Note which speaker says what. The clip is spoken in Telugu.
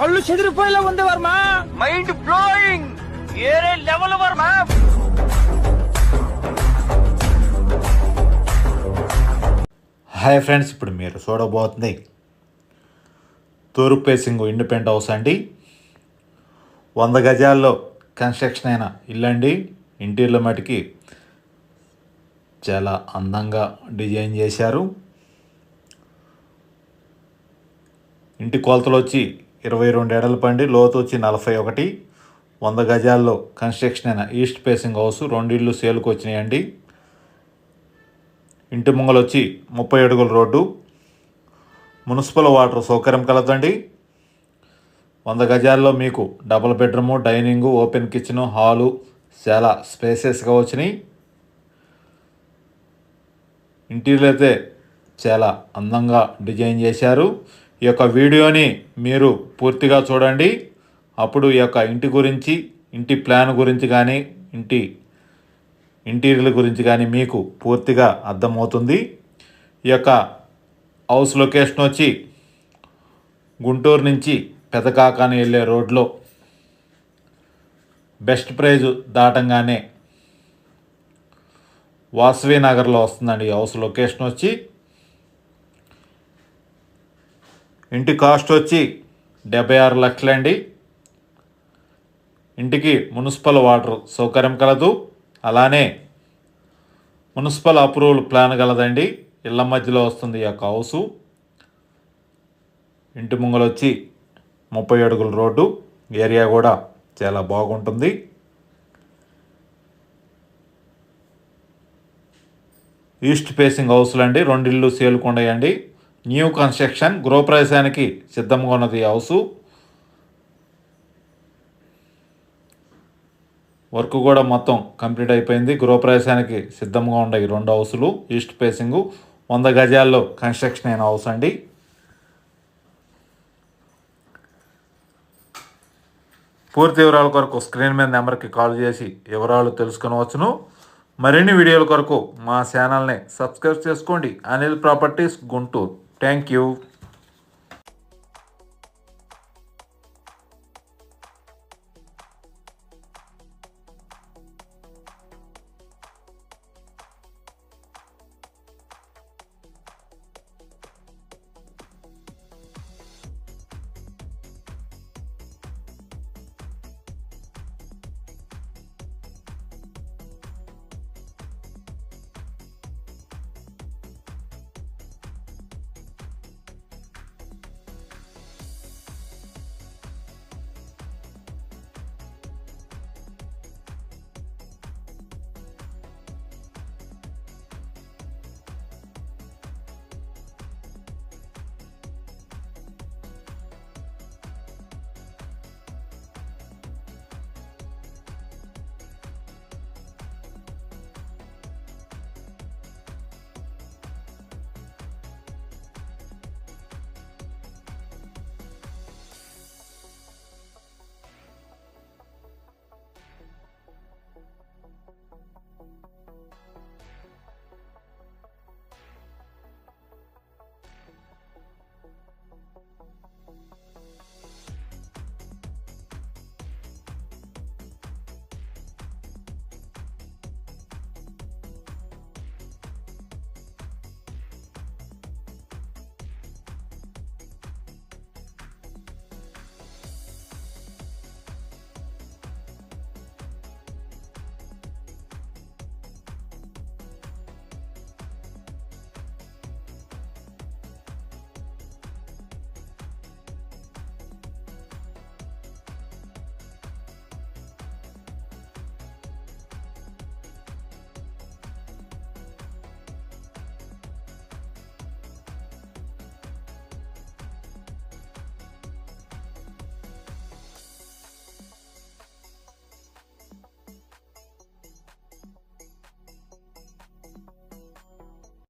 Speaker 1: కళ్ళు చెదిరిపోయేలా ఉంది వర్మ. మైండ్ బ్లోయింగ్ ఏరే లెవెల్ వర్మ.
Speaker 2: హాయ్ ఫ్రెండ్స్ ఇప్పుడు మీరు చూడబోతుంది తూర్పు ఫేసింగ్ ఇండిపెండెంట్ హౌస్ అండి. వంద గజాల్లో కన్స్ట్రక్షన్ అయిన ఇల్లు అండి. ఇంటీరియర్ మటుకి చాలా అందంగా డిజైన్ చేశారు. ఇంటి కొలతలు వచ్చి ఇరవై రెండు పండి లోతు వచ్చి నలభై ఒకటి. వంద గజాల్లో కన్స్ట్రక్షన్ అయిన ఈస్ట్ ఫేసింగ్ హౌస్ రెండిళ్ళు సేల్కి వచ్చినాయండి. ఇంటి ముంగలు వచ్చి ముప్పై అడుగుల రోడ్డు. మున్సిపల్ వాటర్ సౌకర్యం కలదండి. వంద గజాల్లో మీకు double bedroom dining open kitchen hall చాలా స్పేసెస్గా వచ్చినాయి. ఇంటీరియర్ అయితే చాలా అందంగా డిజైన్ చేశారు. ఈ యొక్క వీడియోని మీరు పూర్తిగా చూడండి. అప్పుడు ఈ యొక్క ఇంటి గురించి ఇంటి ప్లాన్ గురించి కానీ ఇంటి ఇంటీరియర్ గురించి కానీ మీకు పూర్తిగా అర్థమవుతుంది. ఈ యొక్క హౌస్ లొకేషన్ వచ్చి గుంటూరు నుంచి పెదకాకాని వెళ్ళే రోడ్లో బెస్ట్ ప్రైజ్ దాటంగానే వాసవి నగర్లో వస్తుందండి ఈ హౌస్ లొకేషన్ వచ్చి. ఇంటి కాస్ట్ వచ్చి డెబ్బై ఆరు లక్షలండి. ఇంటికి మున్సిపల్ వాటర్ సౌకర్యం కలదు. అలానే మున్సిపల్ అప్రూవల్ ప్లాన్ కలదండి. ఇళ్ళ మధ్యలో వస్తుంది ఈ యొక్క హౌసు. ఇంటి ముంగలొచ్చి ముప్పై అడుగుల రోడ్డు. ఏరియా కూడా చాలా బాగుంటుంది. ఈస్ట్ ఫేసింగ్ హౌస్లు అండి రెండు ఇల్లు సేలుకుండాయండి. న్యూ కన్స్ట్రక్షన్ గృహప్రవేశానికి సిద్ధంగా ఉన్నది. ఈ హౌసు వర్క్ కూడా మొత్తం కంప్లీట్ అయిపోయింది. గృహప్రవేశానికి సిద్ధంగా ఉన్నాయి రెండు హౌసులు ఈస్ట్ ఫేసింగ్ వంద గజాల్లో కన్స్ట్రక్షన్ అయిన హౌస్ అండి. పూర్తి వివరాల కొరకు స్క్రీన్ మీద నెంబర్కి కాల్ చేసి వివరాలు తెలుసుకునవచ్చును. మరిన్ని వీడియోల కొరకు మా ఛానల్ని సబ్స్క్రైబ్ చేసుకోండి. Anil properties Guntur. Thank you.